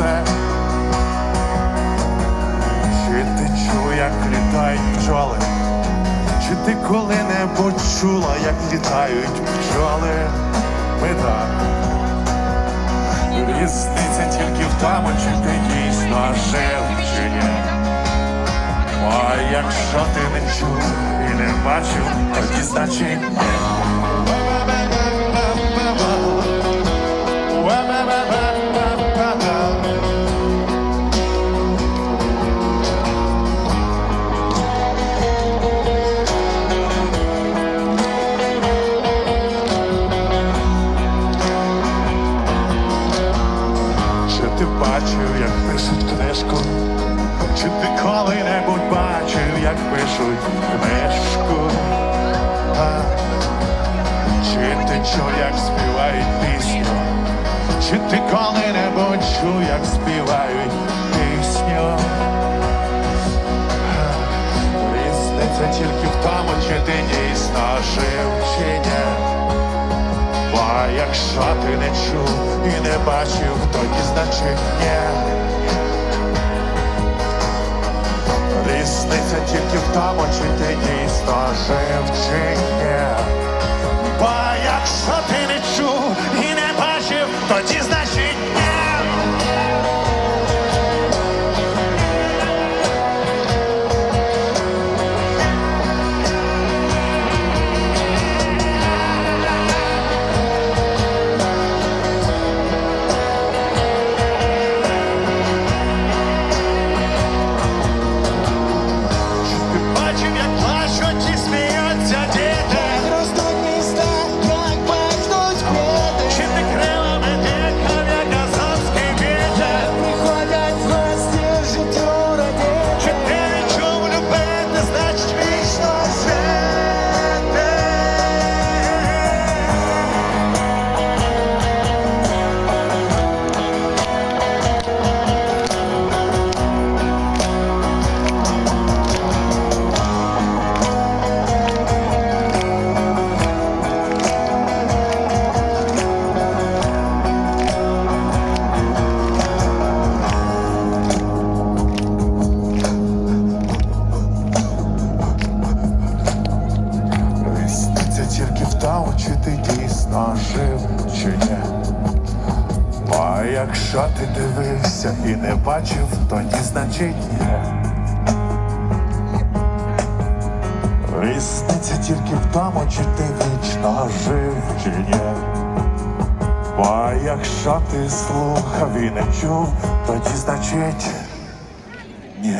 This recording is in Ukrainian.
все. Чи ти чув, як літають пчоли? Чи ти коли-небудь чула, як літають пчоли? Пита. Різниця тільки в тому, чи ти дійсно жив, чи ні. А якщо ти не чув і не бачив, тоді значить. Бачив, як пишуть книжку? Чи ти коли-небудь бачив, як пишуть книжку? А? Чи ти чув, як співають пісню? Чи ти коли-небудь чув, як співають пісню? Різниця тільки в тому, чи ти дійсно жив, якщо ти не чув і не бачив, тоді значить ні. Різниця тільки в тому, чи ти дійсно жив, чи ні. Бо якщо ти не чув і не бачив, тоді А якщо ти дивився і не бачив, то ні. Різниця тільки в тому, чи ти вічно жив, чи ні. А якщо ти слухав і не чув, тоді значить ні.